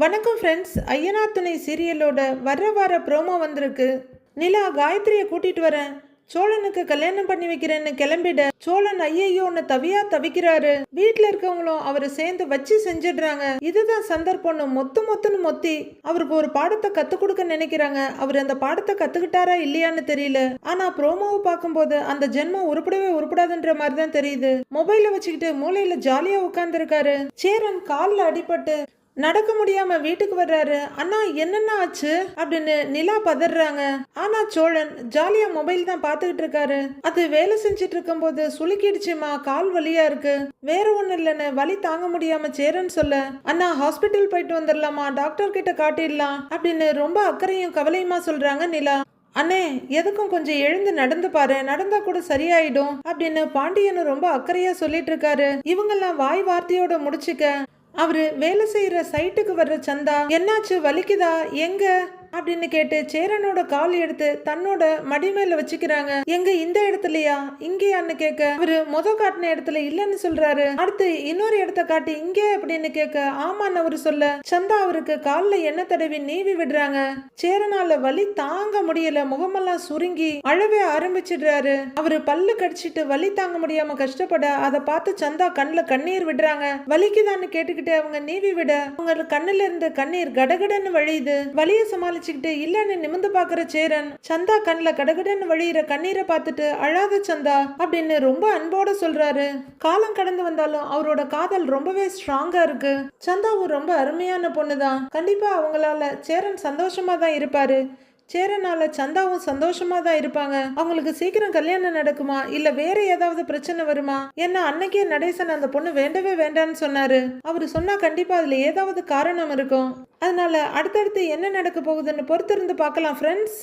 வணக்கம் ஃப்ரெண்ட்ஸ் ஐயனார் துணை சீரியலோட வர்ற வார ப்ரோமோ வந்திருக்கு. நிலா காயத்ரியை கூட்டிட்டு வரேன். சோழனுக்கு கல்யாணம் பண்ணி வைக்கிறேன்னு கிளம்பிட. சோழன் ஐயையோன்னு தவியா தவிக்கிறாரு. வீட்டுல இருக்கவங்களும் அவரை சேர்ந்து வச்சு செஞ்சிடுறாங்க. இதுதான் சந்தர்ப்பம்னு மொத்து மொத்துன்னு மொத்தி அவருக்கு ஒரு பாடத்தை கத்து கொடுக்க நினைக்கிறாங்க. அவர் அந்த பாடத்தை கத்துக்கிட்டாரா இல்லையான்னு தெரியல. ஆனா ப்ரோமோவை பார்க்கும்போது அந்த ஜென்மம் உருப்படவே உருப்படாதுன்ற மாதிரி தான் தெரியுது. மொபைலை வச்சுக்கிட்டு மூளையில ஜாலியா உட்கார்ந்துருக்காரு. சேரன் காலில் அடிபட்டு நடக்க முடியாம வீட்டுக்கு வர்றாரு. அண்ணா என்னென்ன ஆச்சு? அப்படின்னு நிலா பதறாங்க. ஆனா சோழன் ஜாலியா மொபைல் தான் பாத்துக்கிட்டு இருக்காரு. அது வேலை செஞ்சுட்டு இருக்கும்போது சுளுக்கிடுச்சுமா? கால் வலியா இருக்கு. வேற ஒண்ணு இல்லைன்னு வலி தாங்க முடியாம சேரன்னு சொல்ல அண்ணா ஹாஸ்பிட்டல் போயிட்டு வந்துடலாமா? டாக்டர் கிட்ட காட்டிடலாம். அப்படின்னு ரொம்ப அக்கறையும் கவலையுமா சொல்றாங்க நிலா. அண்ணே எதுக்கும் கொஞ்சம் எழுந்து நடந்து பாரு. நடந்தா கூட சரியாயிடும். அப்படின்னு பாண்டியன் ரொம்ப அக்கறையா சொல்லிட்டு இருக்காரு. இவங்கெல்லாம் வாய் வார்த்தையோட முடிச்சுக்க அவரு வேலை செய்யற சைட்டுக்கு வர்ற சந்தா என்னாச்சு வலிக்குதா? எங்க? அப்படின்னு கேட்டு சேரனோட கால் எடுத்து தன்னோட மடி மேல வச்சுக்கிறாங்க. எங்க இந்த இடத்துலயா? இங்கேயான்னு கேட்க அவரு முத காட்டின இடத்துல இல்லைன்னு சொல்றாரு. அடுத்து இன்னொரு இடத்த காட்டி இங்கே அப்படின்னு கேட்க ஆமான்னு அவரு சொல்ல. சந்தா அவருக்கு கால்ல எண்ணெய் தடவி நீவி விடுறாங்க. சேரனால வலி தாங்க முடியல. முகமெல்லாம் சுருங்கி அழவே ஆரம்பிச்சிடுறாரு. அவரு பல்லு கடிச்சிட்டு வலி தாங்க முடியாம கஷ்டப்பட அதை பார்த்து சந்தா கண்ணுல கண்ணீர் விடுறாங்க. வலிக்குதான்னு கேட்டுக்கிட்டு அவங்க நீவி விட. அவங்க கண்ணுல இருந்து கண்ணீர் கடகடன்னு வழியுது. வலிய வச்சுக்கிட்டு இல்லைன்னு நிமிந்து பாக்குற சேரன். சந்தா கண்ணில் கடகடன்னு வழியிற கண்ணீரை பார்த்துட்டு அழாத சந்தா அப்படின்னு ரொம்ப அன்போட சொல்றாரு. காலம் கடந்து வந்தாலும் அவரோட காதல் ரொம்பவே ஸ்ட்ராங்கா இருக்கு. சந்தாவும் ரொம்ப அருமையான பொண்ணுதான். கண்டிப்பா அவங்களால சேரன் சந்தோஷமா தான் இருப்பாரு. சேரனால சந்தாவும் சந்தோஷமா தான் இருப்பாங்க. அவங்களுக்கு சீக்கிரம் கல்யாணம் நடக்குமா? இல்ல வேற ஏதாவது பிரச்சனை வருமா? ஏன்னா அன்னைக்கே நடேசன் அந்த பொண்ணு வேண்டவே வேண்டான்னு சொன்னாரு. அவரு சொன்னா கண்டிப்பா அதுல ஏதாவது காரணம் இருக்கும். அதனால அடுத்தடுத்து என்ன நடக்க போகுதுன்னு பொறுத்திருந்து பார்க்கலாம் ஃப்ரெண்ட்ஸ்